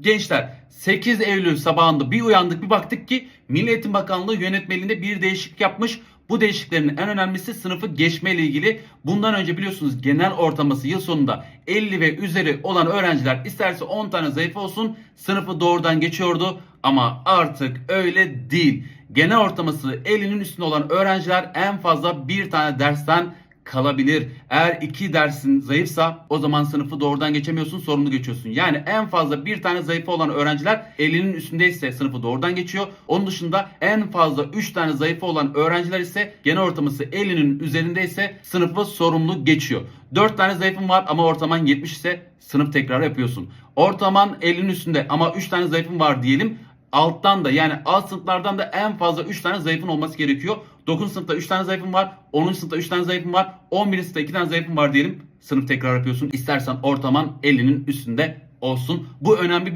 Gençler 8 Eylül sabahında bir uyandık bir baktık ki Milli Eğitim Bakanlığı yönetmeliğinde bir değişiklik yapmış. Bu değişikliklerin en önemlisi sınıfı geçme ile ilgili. Bundan önce biliyorsunuz genel ortalaması yıl sonunda 50 ve üzeri olan öğrenciler isterse 10 tane zayıf olsun sınıfı doğrudan geçiyordu. Ama artık öyle değil. Genel ortalaması 50'nin üstünde olan öğrenciler en fazla bir tane dersten kalabilir. Eğer iki dersin zayıfsa o zaman sınıfı doğrudan geçemiyorsun sorumlu geçiyorsun. Yani en fazla bir tane zayıfı olan öğrenciler 50'nin üstündeyse sınıfı doğrudan geçiyor. Onun dışında en fazla 3 tane zayıfı olan öğrenciler ise genel ortalaması 50'nin üzerindeyse sınıfı sorumlu geçiyor. 4 tane zayıfın var ama ortalaman 70 ise sınıf tekrar yapıyorsun. Ortalaman 50'nin üstünde ama 3 tane zayıfın var diyelim alttan da yani alt sınıflardan da en fazla 3 tane zayıfın olması gerekiyor. 9. sınıfta 3 tane zayıfın var. 10. sınıfta 3 tane zayıfın var. 11. sınıfta 2 tane zayıfın var diyelim. Sınıf tekrar yapıyorsun. İstersen ortaman 50'nin üstünde olsun. Bu önemli bir